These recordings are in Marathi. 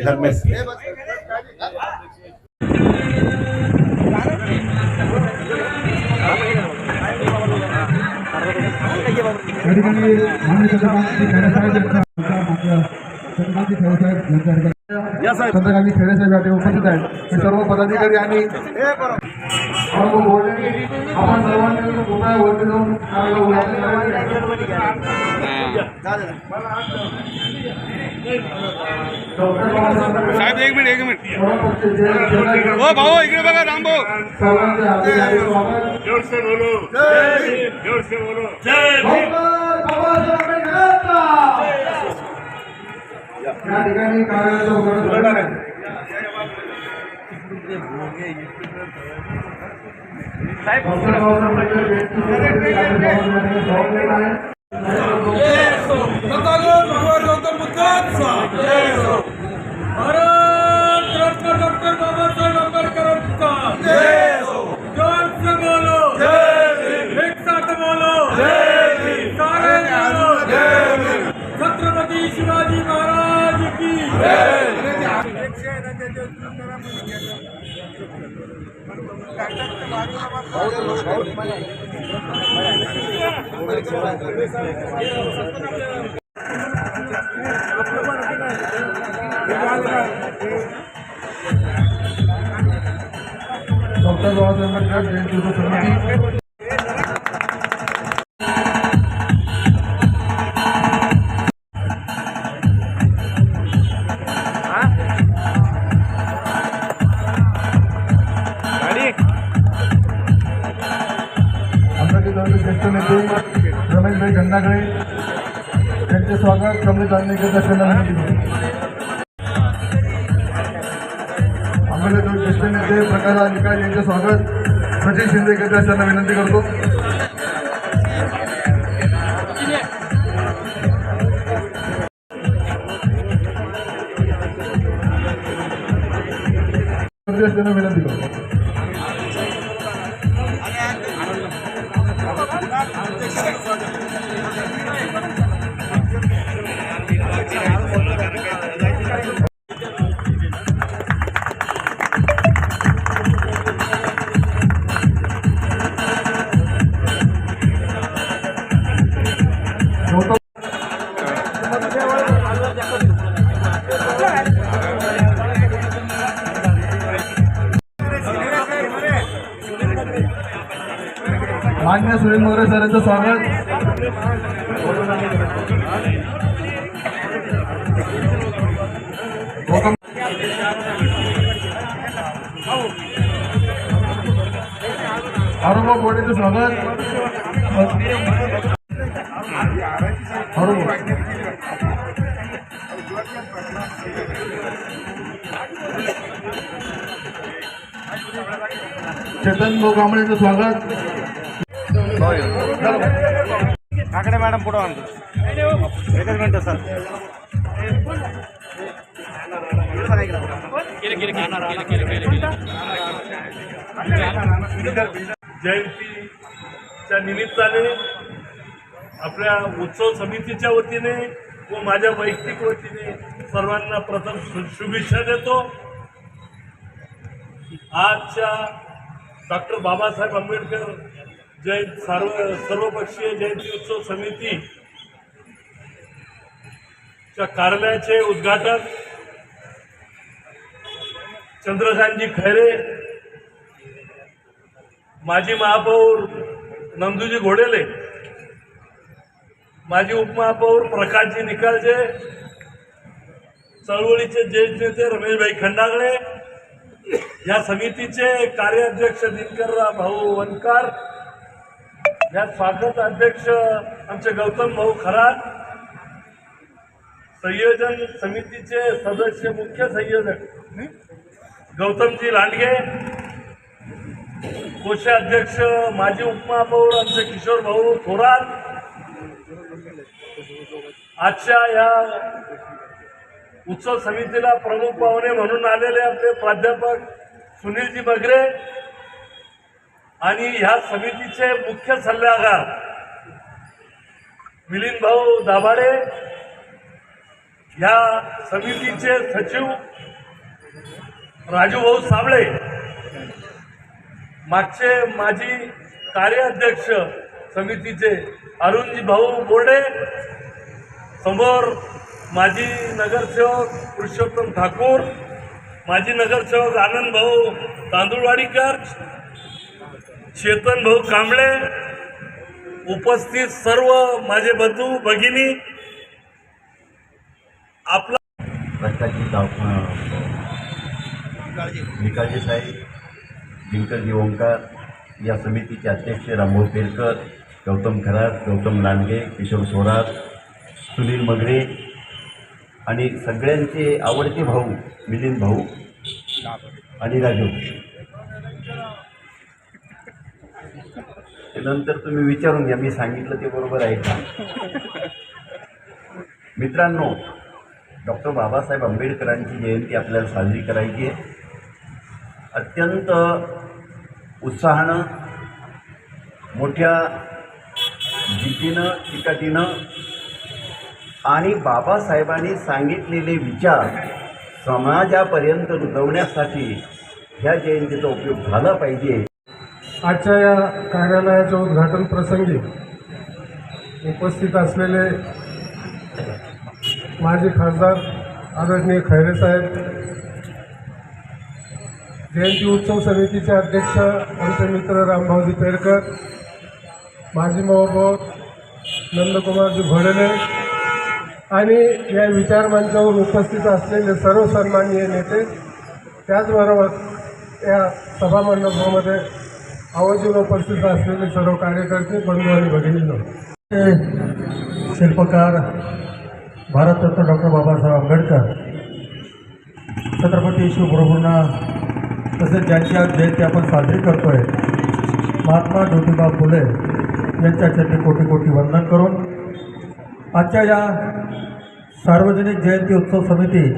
धर्मेश या ठिकाणी माननीय चंद्रकांतजी खेडेसाहेब यांच्या चंद्रकांतजी खेडेसाहेब यांच्या ठिकाणी चंद्रकांतजी खेडेसाहेब या ठिकाणी उपस्थित आहेत. हे सर्व पदाधिकारी आणि सर्व बोलणे आपण सर्वांनी कृपया वरती जाऊन साहेब एक मिनिट एक मिनिट. हो भाऊ इकडे बघा राम भाऊ. सर्वांचे हार्दिक हार्दिक स्वागत जोर से बोलो। जय जोर से बोलो। जय डॉक्टर बाबासाहेब आंबेडकरांचा! या ठिकाणी उद्घाटन गौतम आहे. डॉक्टर बाबासाहेब आंबेडकर जयंती समिती जागा कमी कमलेश दांडेकर दर्शनाला आम्हाला दोन ज्येष्ठ नेते प्रकाश अधिकारी यांचे स्वागत सचिन शिंदे यांना विनंती करतो. विनंती करतो. सुनील मोरे सरांचं स्वागत. गौतम गोडेचं स्वागत. अरुण. चेतन भाऊ कांबळेचं स्वागत. काकडे एकच सर जयंतीच्या निमित्ताने आपल्या उत्सव समितीच्या वतीने व माझ्या वैयक्तिक वतीने सर्वांना प्रथम शु शुभेच्छा देतो. आजच्या डॉक्टर बाबासाहेब आंबेडकर जयंत सर्व सर्वपक्षीय जयंती उत्सव समिती च्या कार्यालयाचे उद्घाटन चंद्रकांतजी खैरे माजी महापौर नंदूजी घोडेले माजी उपमहापौर प्रकाशजी निकालजे चळवळीचे ज्येष्ठ नेते रमेशभाई खंडागळे या समितीचे कार्याध्यक्ष दिनकर भाऊ वनकार या स्वागत अध्यक्ष आमचे गौतम भाऊ खरात संयोजन समितीचे सदस्य मुख्य संयोजक गौतमजी लांडगे कोषाध्यक्ष माजी उपमहापौर आमचे किशोर भाऊ थोरात आजच्या या उत्सव समितीला प्रमुख पाहुणे म्हणून आलेले आपले प्राध्यापक सुनीलजी बगरे आणि ह्या समितीचे मुख्य सल्लागार मिलिंद भाऊ दाभाडे ह्या समितीचे सचिव राजूभाऊ साबळे मागचे माजी कार्याध्यक्ष समितीचे अरुणजी भाऊ बोर्डे समोर माजी नगरसेवक पुरुषोत्तम ठाकूर माजी नगरसेवक आनंद भाऊ तांदूळवाडीकर चेतन भाऊ कांबळे उपस्थित सर्व माझे बंधू भगिनी आपला भ्रष्टाची दाव निकालजी दिनकरजी ओंकार या समितीचे अध्यक्ष रामभाऊ तेलकर गौतम खरात गौतम लांडगे किशोर सोरात सुनील मगरे आणि सगळ्यांचे आवडते भाऊ मिलिंद भाऊ आणि राजू. ते नंतर तुम्ही विचारून घ्या मी सांगितलं ते बरोबर आहे का? मित्रांनो डॉक्टर बाबासाहेब आंबेडकरांची जयंती आपल्याला साजरी करायची आहे. अत्यंत उत्साहानं मोठ्या जितीनं चिकाटीनं आणि बाबासाहेबांनी सांगितलेले विचार समाजापर्यंत रुजवण्यासाठी ह्या जयंतीचा उपयोग झाला पाहिजे. आजच्या या कार्यालयाच्या उद्घाटन प्रसंगी उपस्थित असलेले माजी खासदार आदरणीय खैरे साहेब जयंती उत्सव समितीचे अध्यक्ष आमचे मित्र रामभाऊजी पेरकर माजी महापौर नंदकुमारजी भोडले आणि या विचारमंचावर उपस्थित असलेले सर्व सन्माननीय नेते त्याचबरोबर या सभामंडपामध्ये आवर्जून उपस्थित असलेले सर्व कार्यकर्ते बंधू आणि भगिनींनो शिल्पकार भारतरत्न डॉक्टर बाबासाहेब आंबेडकर छत्रपती शिवप्रभूंना तसेच ज्यांची आज जयंती आपण साजरी करतोय महात्मा ज्योतिबा फुले यांच्या चरणी कोटी कोटी वंदन करून आजच्या या सार्वजनिक जयंती उत्सव समिती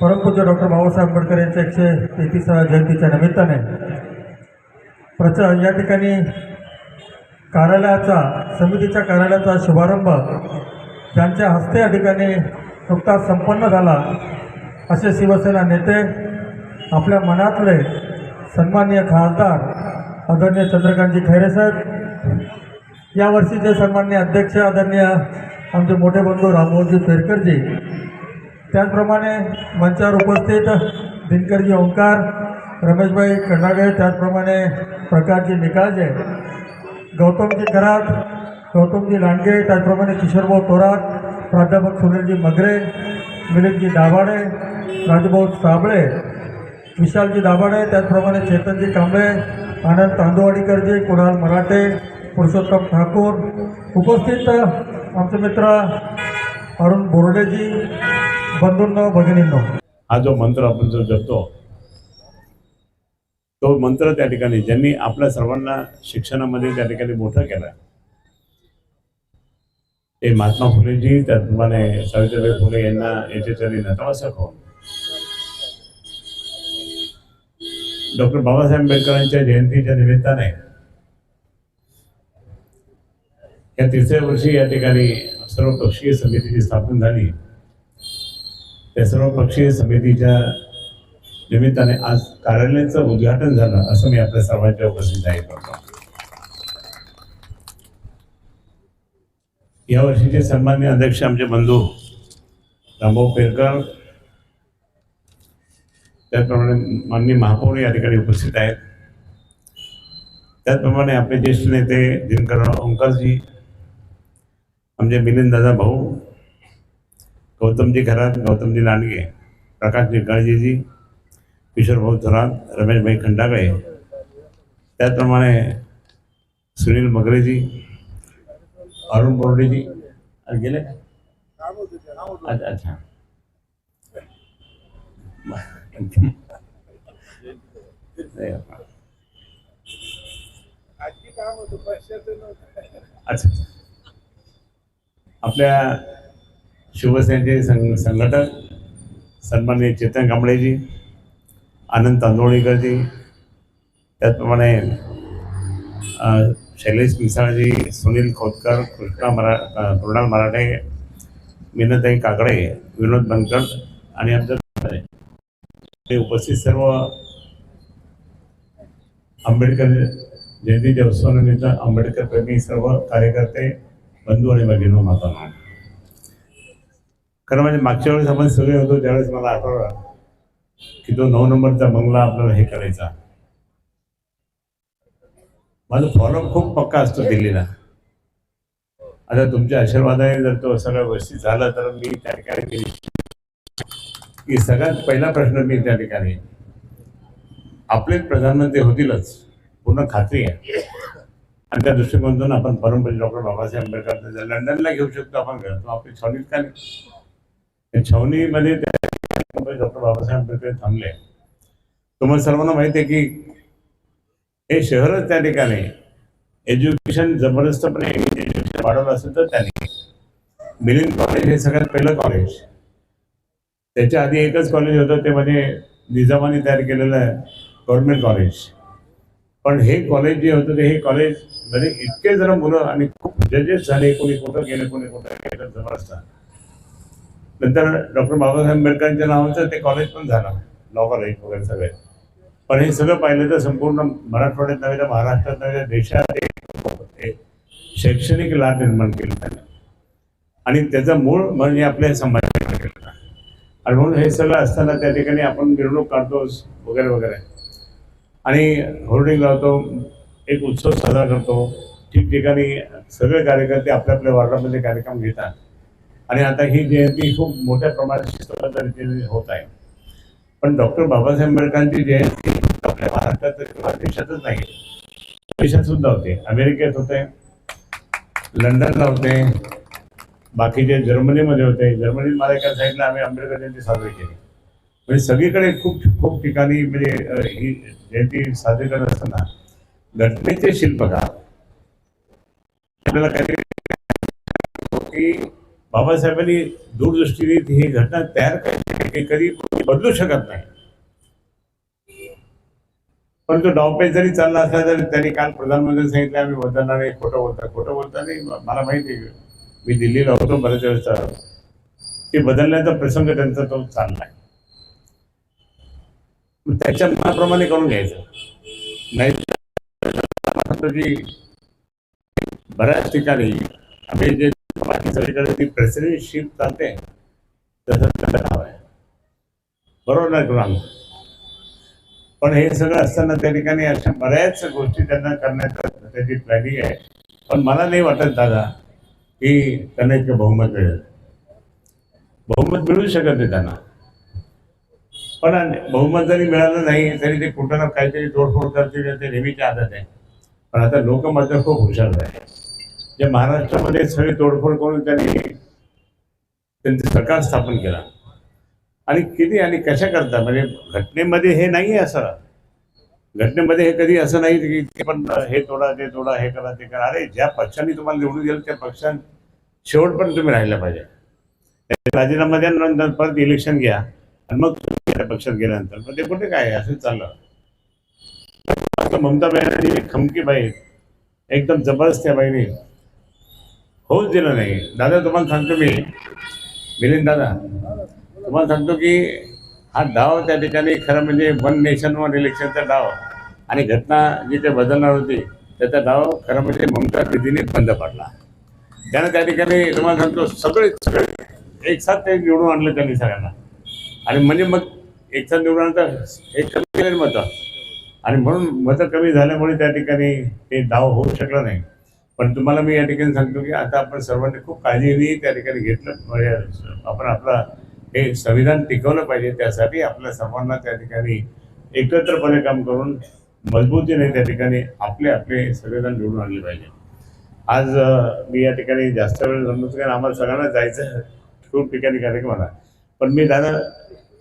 परमपूज्य डॉक्टर बाबासाहेब आंबेडकर यांच्या एकशे तेहतीसाव्या जयंतीच्या निमित्ताने प्रच या ठिकाणी कार्यालयाचा समितीच्या कार्यालयाचा शुभारंभ त्यांच्या हस्ते या ठिकाणी नुकताच संपन्न झाला. असे शिवसेना नेते आपल्या मनातले सन्माननीय खासदार आदरणीय चंद्रकांतजी खैरे साहेब यावर्षीचे सन्माननीय अध्यक्ष आदरणीय आमचे मोठे बंधू राममोहनजी पेरकरजी त्याचप्रमाणे मंचावर उपस्थित दिनकरजी ओंकार रमेशभाई कर्नाडे त्याचप्रमाणे प्रकाशजी निकाळजे गौतमजी करात गौतमजी लांडगे त्याचप्रमाणे किशोरभाऊ थोरात प्राध्यापक सुनीलजी मगरे मिलिंदजी दाभाडे राजूभाऊ साबळे विशालजी दाभाडे त्याचप्रमाणे चेतनजी कांबळे आनंद तांदुवाडीकरजी कुणाल मराठे पुरुषोत्तम ठाकूर. उपस्थित आमचे मित्र अरुण बोर्डेजी बंधूंनो भगिनींनो. हा जो मंत्र आपण जो जपतो तो मंत्र त्या ठिकाणी ज्यांनी आपल्या सर्वांना शिक्षणामध्ये त्या ठिकाणी मोठं केलं. ते महात्मा फुलेजी त्याप्रमाणे सावित्रीबाई फुले यांना याच्या नतमस्तक होऊन. डॉक्टर बाबासाहेब आंबेडकरांच्या जयंतीच्या निमित्ताने या तिसऱ्या वर्षी या ठिकाणी सर्वपक्षीय समितीची स्थापना झाली. त्या सर्वपक्षीय समितीच्या निमित्ताने आज कार्यालयाचं उद्घाटन झालं असं मी आपल्या सर्वांच्या उपस्थित जाहीर करतो या वर्षीचे सन्मान्य अध्यक्ष आमचे बंधू रामभाऊ पेरकर त्याचप्रमाणे माननीय महापौर या ठिकाणी उपस्थित आहेत. त्याचप्रमाणे आपले ज्येष्ठ नेते दिनकर ओंकारजी आमचे मिलिंद दादा भाऊ गौतमजी खरात गौतमजी लांडगे प्रकाशजी काळजीजी किशोरभाऊ थोरात रमेशभाई खंडागळे. त्याचप्रमाणे सुनील मगरेजी अरुण बोर्डेजी. गेले अच्छा. अच्छा अच्छा. आपल्या शिवसेनेचे संघ संघटक सन्माननीय चेतन कांबळेजी आनंद तांदोळीकरजी त्याचप्रमाणे शैलेश मिसाळजी सुनील खोतकर कृष्णा मरा कृणाल मराठे मीनताई काकडे विनोद बनकर आणि आमच्या ते उपस्थित सर्व आंबेडकर जयंती उत्सवानिमित्त आंबेडकर प्रेमी सर्व कार्यकर्ते बंधू आणि भगिनो माता खरं म्हणजे मागच्या वेळेस आपण सगळे होतो त्यावेळेस मला आठवलं की तो नऊ नंबरचा बंगला आपल्याला हे करायचा. माझा फॉलोअप खूप पक्का असतो दिल्लीला. आता तुमच्या आशीर्वादाने जर तो सगळं व्यवस्थित झाला तर मी त्या ठिकाणी की सगळ्यात पहिला प्रश्न मी त्या ठिकाणी आपले प्रधानमंत्री होतीलच पूर्ण खात्री आहे. आणि त्या दृष्टिकोनातून आपण परमपूज्य डॉक्टर बाबासाहेब आंबेडकर लंडनला घेऊ शकतो आपण घरात आपली छावणीत का नाही त्या छावणीमध्ये डॉक्टर बाबासाहेब आंबेडकर थांबले. तुम्हाला सर्वांना माहिती आहे की हे शहरच त्या ठिकाणी एज्युकेशन जबरदस्तपणे एज्युकेशन वाढवलं असेल तर त्याने मिलिंद कॉलेज हे सगळ्यात पहिलं कॉलेज त्याच्या आधी एकच कॉलेज होतं ते म्हणजे निजामाने तयार केलेलं आहे गव्हर्नमेंट कॉलेज पण हे कॉलेज जे होतं ते हे कॉलेज म्हणजे इतके जरा मुलं आणि खूप जजेस झाले कोणी कुठं गेले कोणी कुठं गेलं जबरदस्त. नंतर डॉक्टर बाबासाहेब आंबेडकरांच्या नावाचं ते कॉलेज पण झालं. लॉ कॉलेज वगैरे सगळे. पण हे सगळं पाहिलं तर संपूर्ण मराठवाड्यात नव्हे तर महाराष्ट्रात नव्हे तर देशात एक- शैक्षणिक लाट निर्माण केली त्यांनी. आणि त्याचं मूळ म्हणजे आपल्या समाजाने आणि म्हणून हे सगळं असताना त्या ठिकाणी आपण मिरवणूक काढतो वगैरे वगैरे. आणि होर्डिंग लावतो एक उत्सव साजरा करतो. ठिकठिकाणी सगळे कार्यकर्ते आपल्या आपल्या वार्डामध्ये कार्यक्रम घेतात. आणि आता ही जयंती खूप मोठ्या प्रमाणात शिस्तबद्ध रीतीने होत आहे. पण डॉक्टर बाबासाहेब आंबेडकरांची जयंती आपल्या महाराष्ट्रात किंवा देशातच नाही. देशात सुद्धा होते. अमेरिकेत होते. लंडनला होते. बाकीचे जर्मनीमध्ये होते. जर्मनीत मला एका साईडला आम्ही आंबेडकर जयंती साजरी केली. म्हणजे सगळीकडे खूप खूप ठिकाणी म्हणजे ही जयंती साजरी करत असताना घटनेचे शिल्पकार आपल्याला काहीतरी बाबासाहेबांनी दूरदृष्टीने ही घटना तयार करायची कधी बदलू शकत नाही. पण तो डावपेच जरी चालला असला तरी त्यांनी काल प्रधानमंत्री सांगितलं आम्ही बदलणार नाही खोटं बोलता खोटं बोलता नाही. मला माहिती आहे मी दिल्लीला होतो बऱ्याच वेळेस. ते बदलण्याचा प्रसंग त्यांचा तो चालला आहे. त्याच्या मनाप्रमाणे करून घ्यायचं. नाही बऱ्याच ठिकाणी आम्ही जे सगळीकडे ती प्रेसिडेंटशिप चालते. तसं त्याचं नाव आहे. बरोबर नाही तुला पण हे सगळं असताना त्या ठिकाणी अशा बऱ्याच गोष्टी त्यांना करण्याचं त्याची प्लॅनिंग आहे. पण मला नाही वाटत दादा की त्यांना इतकं बहुमत मिळेल. बहुमत मिळू शकत नाही त्यांना. पण बहुमत जरी मिळालं नाही तरी ते कुठं ना काहीतरी तोडफोड करतील ते नेहमीची आदत आहे. पण आता लोक मात्र खूप हुशार आहे जे महाराष्ट्रामध्ये सगळी तोडफोड करून त्यांनी त्यांचं सरकार स्थापन केला. आणि किती आणि कशा करता? म्हणजे घटनेमध्ये हे नाही आहे असं. घटनेमध्ये हे कधी असं नाही की ते पण हे तोडा ते तोडा हे करा ते करा. अरे ज्या पक्षांनी तुम्हाला निवडून दिलं त्या पक्षां पण तुम्ही राहिला पाहिजे. राजीनामा द्या नंतर परत इलेक्शन घ्या. आणि मग त्या पक्षात गेल्यानंतर. मग ते कुठे काय असं असंच चाललं ममता बॅनर्जी खमकी बाई एकदम जबरदस्त त्या बाईने. होऊच दिलं नाही. दादा तुम्हाला सांगतो मी. मिलिंद दादा तुम्हाला सांगतो की हा डाव त्या ठिकाणी खरं म्हणजे वन नेशन वन इलेक्शनचा डाव. आणि घटना जिथे बदलणार होती त्याचा डाव खरं म्हणजे ममता दीदीने बंद पडला. त्यानं त्या ठिकाणी तुम्हाला सांगतो सगळे सगळे एक साथ ते निवडून आणलं त्यांनी सगळ्यांना. आणि म्हणजे मग एक साथ निवडून एक कमी केले मतं. आणि म्हणून मतं कमी झाल्यामुळे त्या ठिकाणी ते डाव होऊ शकला नाही. पण तुम्हाला मी या ठिकाणी सांगतो की आता आपण सर्वांनी खूप काळजीने त्या ठिकाणी घेतलं म्हणजे आपण आपला हे संविधान टिकवलं पाहिजे त्यासाठी आपल्या सर्वांना त्या ठिकाणी एकत्रपणे काम करून मजबूतीने त्या ठिकाणी आपले आपले संविधान निवडून आणले पाहिजे. आज मी या ठिकाणी जास्त वेळ जमत कारण आम्हाला सगळ्यांना जायचं. खूप ठिकाणी कार्यक्रम आला. पण मी दादा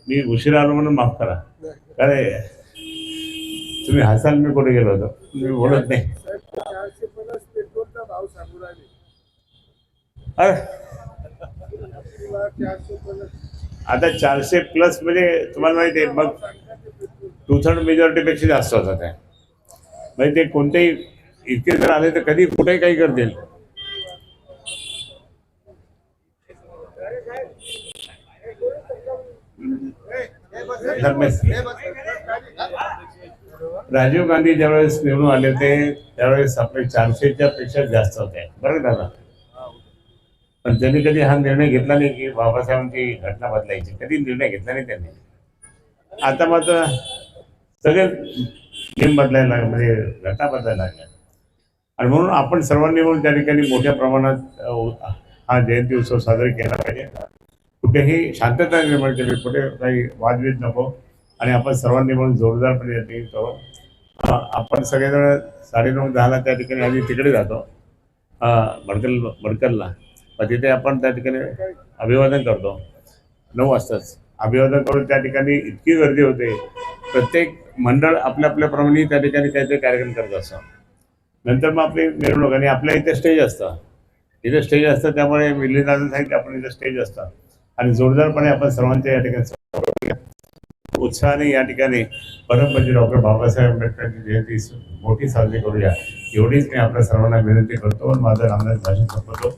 मी उशिरा आलो म्हणून माफ करा. अरे तुम्ही हसाल मी कुठे गेलो होतो? मी बोलत नाही अरे, आता चारशे प्लस म्हणजे तुम्हाला माहिती आहे मग टू थर्ड मेजॉरिटीपेक्षा जास्त होतात त्या. म्हणजे ते कोणतेही इतके जर आले तर कधी कुठेही काही करतील. राजीव गांधी ज्यावेळेस निवडून आले होते त्यावेळेस आपले चारशेच्या पेक्षा जास्त होते. बरं दादा पण त्यांनी कधी हा निर्णय घेतला नाही की बाबासाहेबांची घटना बदलायची. कधी निर्णय घेतला नाही त्यांनी. आता मात्र सगळे नियम बदलायला लागले म्हणजे घटना बदलायला लागल्या. आणि म्हणून आपण सर्वांनी म्हणून त्या ठिकाणी मोठ्या प्रमाणात हा जयंती उत्सव साजरा केला पाहिजे. कुठेही शांतता निर्माण केली कुठे काही वादविद नको. आणि आपण सर्वांनी मिळून जोरदारपणे या ठिकाणी करू आपण सगळेजण साडेनऊ दहाला त्या ठिकाणी आधी तिकडे जातो. भडकल भडकलला. मग तिथे आपण त्या ठिकाणी अभिवादन करतो. नऊ वाजताच. अभिवादन करून त्या ठिकाणी इतकी गर्दी होते. प्रत्येक मंडळ आपल्या आपल्याप्रमाणे त्या ठिकाणी काहीतरी कार्यक्रम करत असतं. नंतर मग आपली मिरवणूक आणि आपल्या इथे स्टेज असतं. इथे स्टेज असतं त्यामुळे मिलिंदाचं सांगितलं आपण इथं स्टेज असतं. आणि जोरदारपणे आपण सर्वांच्या या ठिकाणी उत्साहाने या ठिकाणी परमपूज्य डॉक्टर बाबासाहेब आंबेडकरांची जयंती मोठी साजरी करूया. एवढीच मी आपल्या सर्वांना विनंती करतो आणि माझं रामदास भाषण संपवतो.